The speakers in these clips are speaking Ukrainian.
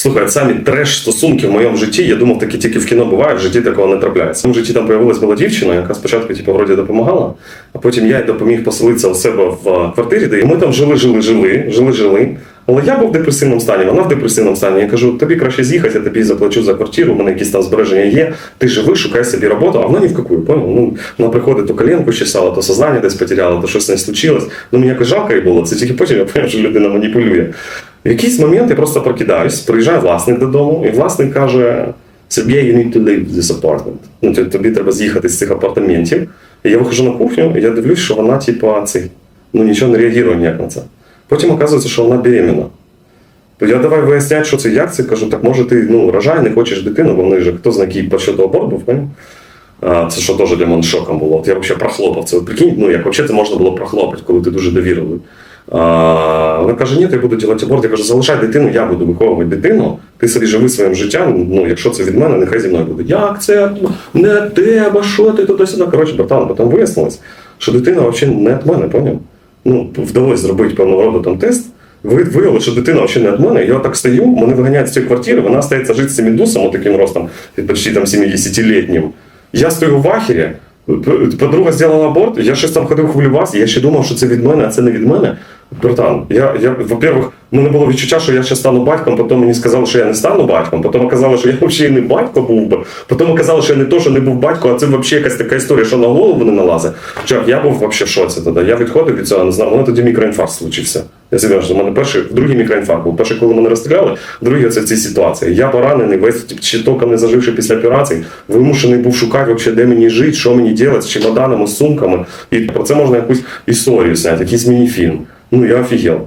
Слухай, самі треш стосунки в моєму житті, я думав, такі тільки в кіно буває, в житті такого не трапляється. В житті там появилась була дівчина, яка спочатку, типу, вроді допомагала, а потім я їй допоміг поселитися у себе в е, квартирі, де ми там жили, жили, жили, жили, жили. Але я був в депресивному стані, вона в депресивному стані. Я кажу, тобі краще з'їхати, я тобі заплачу за квартиру, у мене якісь там збереження є. Ти живи, шукай собі роботу, а вона ні в какую, понял? Ну, вона приходить, то коленку чесала, то сознання десь потеряла, то щось не случилось. Ну, мені якось жалко їй було. Це тільки потім я поняв, що людина маніпулює. В якийсь момент я просто прокидаюсь, приїжджає власник додому, і власник каже: Сергій, you need to leave this apartment. Ну, тобі- треба з'їхати з цих апартаментів. І я виходжу на кухню, і я дивлюсь, що вона, типа, цей, ну нічого не реагує ніяк на це. Потім оказується, що вона беременна. То я давай виясняти, що це як це. Кажу, так може ти ну, рожай, не хочеш дитину, бо в них хто знає, який по щодо аборт це що теж для мене шоком було. От я взагалі прохлопав це. Прикинь, ну як взагалі це можна було прохлопати, коли ти дуже довірили. Вона каже, ні, то я буду робити аборт. Я кажу, залишай дитину, я буду виховувати дитину, ти собі живи своїм життям, ну якщо це від мене, нехай зі мною буде. Як це не тебе, що ти туди-сюди? Коротше, братан, потім вияснилось, що дитина взагалі не від мене, поняв? Ну, вдалося зробити певного роду там тест. Ви- Виявилося, що дитина взагалі не від мене. Я так стою, мене виганяють з цієї квартири, вона стається жити з цим індусом, таким ростом, почти там 70-літнім. Я стою в ахері, подруга зробила аборт, я щось там ходив хвилювався, я ще думав, що це від мене, а це не від мене. Братан, я, я во-первых, в мене було відчуття, що я ще стану батьком, потім мені сказали, що я не стану батьком, потім оказали, що я взагалі не батько був би, потім оказали, що я не то, що не був батько, а це взагалі якась така історія, що на голову не налазить. Чувак, я був взагалі в шоці тоді. Я відходив від цього, не знав, у тоді мікроінфаркт случився. Я собі що у мене перший, другий мікроінфаркт був. Перший, коли мене розстріляли, другий це в цій ситуації. Я поранений, весь тільки не заживши після операції, вимушений був шукати, вообще, де мені жити, що мені робити, з чемоданами, з сумками. І про це можна якусь історію зняти, якийсь міні-фільм. Ну я офігел.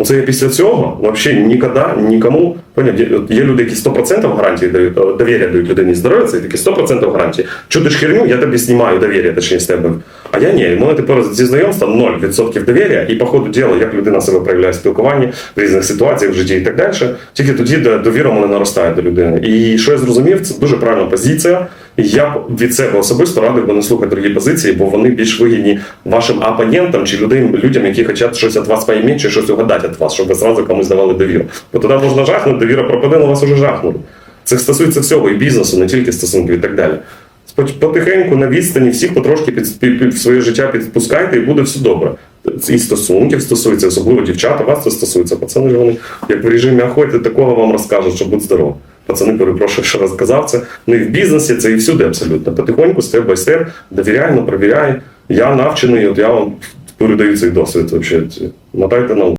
Оце я після цього взагалі ніколи нікому поняв, є, є люди, які 100% гарантії дають, е, довір'я дають людині здоров'я, це такі 100% гарантії. Чудиш херню, я тобі знімаю довір'я, точніше з тебе. А я ні, в мене тепер зі знайомства 0% довір'я, і по ходу діла, як людина себе проявляє в спілкуванні в різних ситуаціях в житті і так далі. Тільки тоді довіра мене наростає до людини. І що я зрозумів, це дуже правильна позиція. І я від себе особисто радив би не слухати другі позиції, бо вони більш вигідні вашим опонентам чи людям, людям, які хочуть щось від вас поймати, чи щось угадати від вас, щоб ви зразу комусь давали довіру. Бо тоді можна жахнути, довіра пропаде, на вас уже жахнули. Це стосується всього і бізнесу, не тільки стосунків і так далі. Споч- Потихеньку на відстані всіх потрошки під, під, під своє життя підпускайте, і буде все добре. І стосунків стосується, особливо дівчата, вас це стосується. Пацани ж вони, як в режимі охоти, такого вам розкажуть, що будь здоров. Пацани, перепрошую, що розказав це. Ну і в бізнесі це і всюди абсолютно. Потихоньку, степ бай степ, довіряй, провіряй. Я навчений, от я вам передаю цей досвід. Вообще. Мотайте на